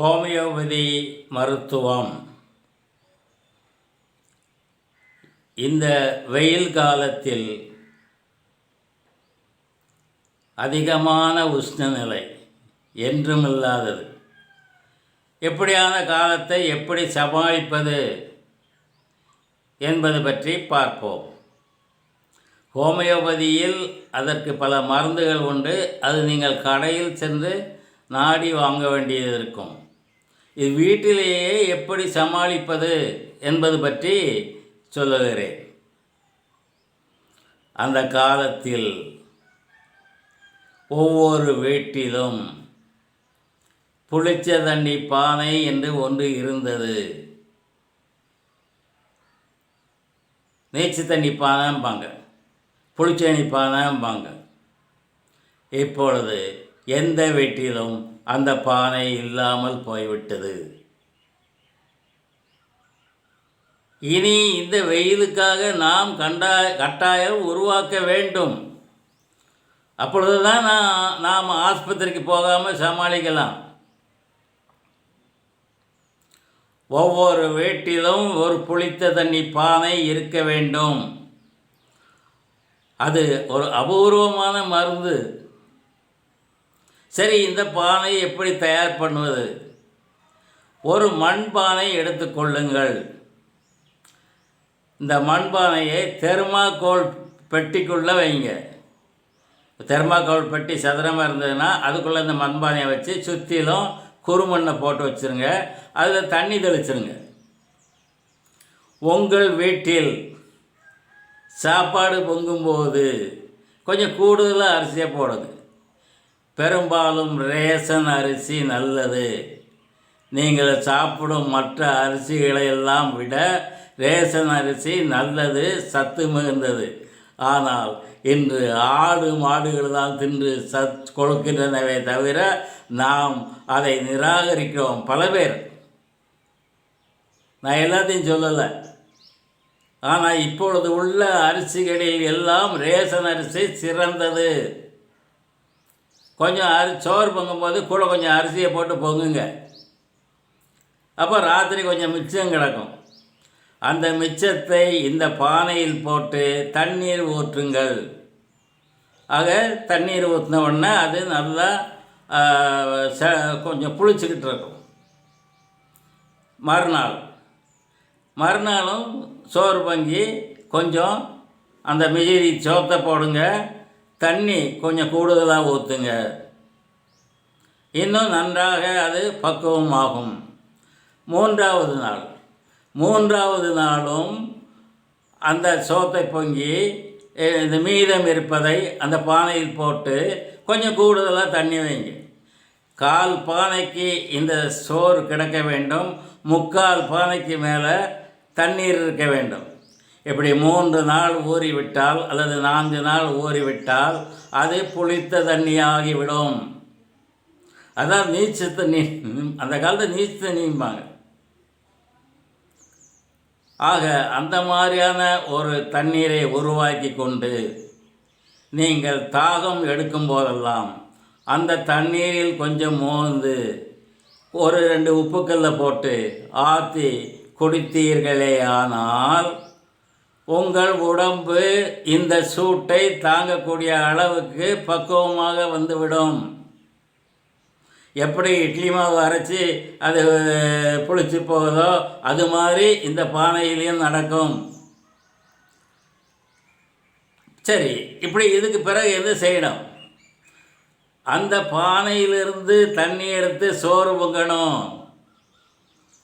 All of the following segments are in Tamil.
ஹோமியோபதி மருத்துவம். இந்த வெயில் காலத்தில் அதிகமான உஷ்ணநிலை என்றும் இல்லாதது. எப்படியான காலத்தை எப்படி சமாளிப்பது என்பது பற்றி பார்ப்போம். ஹோமியோபதியில் அதற்கு பல மருந்துகள் உண்டு. அது நீங்கள் கடையில் சென்று நாடி வாங்க வேண்டியது இருக்கும். வீட்டிலேயே எப்படி சமாளிப்பது என்பது பற்றி சொல்லுகிறேன் அந்த காலத்தில் ஒவ்வொரு வீட்டிலும் புளிச்ச தண்ணி பானை என்று ஒன்று இருந்தது. நீச்சு தண்ணி பானைம்பாங்க தண்ணி பானைம்பாங்க. இப்பொழுது எந்த வீட்டிலும் அந்த பானை இல்லாமல் போய்விட்டது. இனி இந்த வெயிலுக்காக நாம் கண்டா கட்டாயம் உருவாக்க வேண்டும். அப்பொழுதுதான் நான் நாம் ஆஸ்பத்திரிக்கு போகாமல் சமாளிக்கலாம். ஒவ்வொரு வீட்டிலும் ஒரு புளித்த தண்ணி பானை இருக்க வேண்டும். அது ஒரு அபூர்வமான மருந்து. சரி இந்த பானை எப்படி தயார் பண்ணுவது? ஒரு மண்பானை எடுத்துக்கொள்ளுங்கள் இந்த மண்பானையை தெர்மாக்கோல் பெட்டிக்குள்ளே வைங்க. தெர்மாக்கோல் பெட்டி சதுரமாக இருந்ததுன்னா அதுக்குள்ளே இந்த மண்பானையை வச்சு சுற்றிலும் குறுமண்ணை போட்டு வச்சுருங்க. அதில் தண்ணி தெளிச்சிருங்க. உங்கள் வீட்டில் சாப்பாடு பொங்கும்போது கொஞ்சம் கூடுதலாக அரிசியாக போடுது. பெரும்பாலும் ரேஷன் அரிசி நல்லது. நீங்கள் சாப்பிடும் மற்ற அரிசிகளை எல்லாம் விட ரேஷன் அரிசி நல்லது சத்து மிகுந்தது. ஆனால் இன்று ஆடு மாடுகள் தான் தின்று சத் கொடுக்கின்றனவே தவிர நாம் அதை நிராகரிக்கிறோம் பல பேர். நான் எல்லாத்தையும் சொல்லலை. ஆனால் இப்பொழுது உள்ள அரிசிகளில் எல்லாம் ரேஷன் அரிசி சிறந்தது. கொஞ்சம் அரி சோறு பொங்கும்போது கூட கொஞ்சம் அரிசியை போட்டு பொங்குங்க. அப்போ ராத்திரி கொஞ்சம் மிச்சம் கிடக்கும். அந்த மிச்சத்தை இந்த பானையில் போட்டு தண்ணீர் ஊற்றுங்கள். ஆக தண்ணீர் ஊற்றின உடனே அது நல்லா ச கொஞ்சம் புளிச்சுக்கிட்டு இருக்கும். மறுநாள். மறுநாளும் சோறு பங்கி கொஞ்சம் அந்த மிஜிரி சோத்தை போடுங்க. தண்ணி கொஞ்சம் கூடுதலாக ஊற்றுங்க இன்னும் நன்றாக அது பக்குவமாகும். மூன்றாவது நாள். மூன்றாவது நாளும் அந்த சோத்தை பொங்கி இந்த மீதம் இருப்பதை அந்த பானையில் போட்டு கொஞ்சம் கூடுதலாக தண்ணி வைங்க. கால் பானைக்கு இந்த சோறு கிடக்க வேண்டும். முக்கால் பானைக்கு மேலே தண்ணீர் இருக்க வேண்டும். இப்படி மூன்று நாள் ஊறிவிட்டால் அல்லது நான்கு நாள் ஊறிவிட்டால் அது புளித்த தண்ணியாகிவிடும். அதான் நீச்சு தண்ணி. அந்த காலத்தில் நீச்சு தண்ணிம்பாங்க. ஆக அந்த மாதிரியான ஒரு தண்ணீரை உருவாக்கி கொண்டு நீங்கள் தாகம் எடுக்கும் போதெல்லாம் அந்த தண்ணீரில் கொஞ்சம் மோந்து ஒரு ரெண்டு உப்புக்கல்ல போட்டு ஆற்றி குடித்தீர்களே ஆனால் உங்கள் உடம்பு இந்த சூட்டை தாங்கக்கூடிய அளவுக்கு பக்குவமாக வந்துவிடும். எப்படி இட்லி மாவு அரைச்சி அது புளிச்சு போகுதோ அது மாதிரி இந்த பானையிலையும் நடக்கும். சரி இப்படி இதுக்கு பிறகு எது செய்யணும்? அந்த பானையிலிருந்து தண்ணி எடுத்து சோறு பொங்கணும்.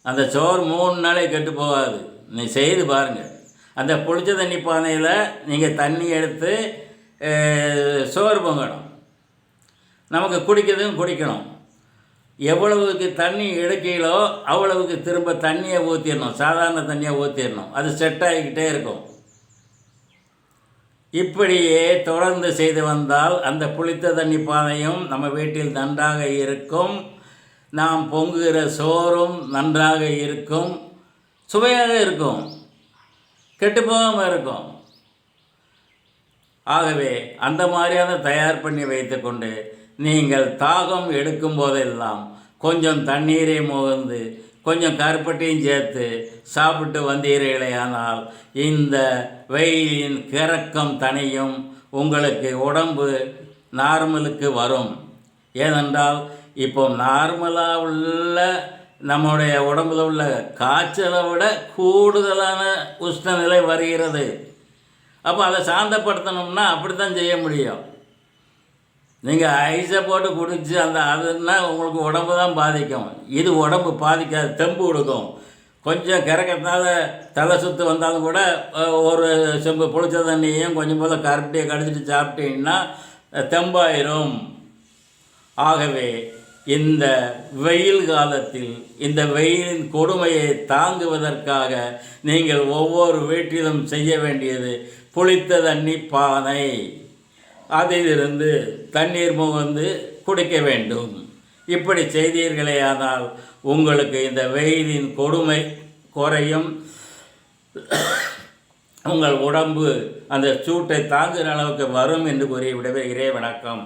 அந்த சோறு மூணு நாளை கெட்டு போகாது. நீ செய்து பாருங்கள் அந்த புளிச்ச தண்ணி பானையில் நீங்கள் தண்ணி எடுத்து சோறு பொங்கணும். நமக்கு குடிக்கிறதும் குடிக்கணும். எவ்வளவுக்கு தண்ணி எடுக்கீங்களோ அவ்வளவுக்கு திரும்ப தண்ணியை ஊற்றிடணும் சாதாரண தண்ணியை ஊற்றிடணும் அது செட் ஆகிக்கிட்டே இருக்கும். இப்படியே தொடர்ந்து செய்து வந்தால் அந்த புளித்த தண்ணி பானையும் நம்ம வீட்டில் நன்றாக இருக்கும். நாம் பொங்குகிற சோறும் நன்றாக இருக்கும். சுவையாக இருக்கும். கெட்டுப்போகாமல் இருக்கும். ஆகவே அந்த மாதிரியான தயார் பண்ணி வைத்துக்கொண்டு நீங்கள் தாகம் எடுக்கும் போதெல்லாம் கொஞ்சம் தண்ணீரை முகந்து கொஞ்சம் கருப்பட்டியும் சேர்த்து சாப்பிட்டு வந்தீர்களேயானால் இந்த வெயிலின் கிறக்கம் தனியும் உங்களுக்கு உடம்பு நார்மலுக்கு வரும். ஏனென்றால் இப்போ நார்மலாக உள்ள நம்முடைய உடம்புல உள்ள காய்ச்சலை விட கூடுதலான உஷ்ணநிலை வருகிறது. அப்போ அதை சாந்தப்படுத்தணும்னா அப்படி தான் செய்ய முடியும். நீங்கள் ஐஸை போட்டு குடிச்சு அந்த அதுன்னா உங்களுக்கு உடம்பு தான் பாதிக்கும். இது உடம்பு பாதிக்காது தெம்பு கொடுக்கும். கொஞ்சம் கிறக்கத்தால் தலை சுற்று வந்தாலும் கூட ஒரு செம்பு புளிச்ச தண்ணியையும் கொஞ்சம் போல கரட்டியை கடிச்சிட்டு சாப்பிட்டீங்கன்னா தெம்பாயிரும். ஆகவே இந்த வெயில் காலத்தில் இந்த வெயிலின் கொடுமையை தாங்குவதற்காக நீங்கள் ஒவ்வொரு வீட்டிலும் செய்ய வேண்டியது புளித்த தண்ணி பானை. அதிலிருந்து தண்ணீர் முகந்து குடிக்க வேண்டும். இப்படி செய்தீர்களே ஆனால் உங்களுக்கு இந்த வெயிலின் கொடுமை குறையும். உங்கள் உடம்பு அந்த சூட்டை தாங்குகிற அளவுக்கு வரும் என்று கூறி விடவே வணக்கம்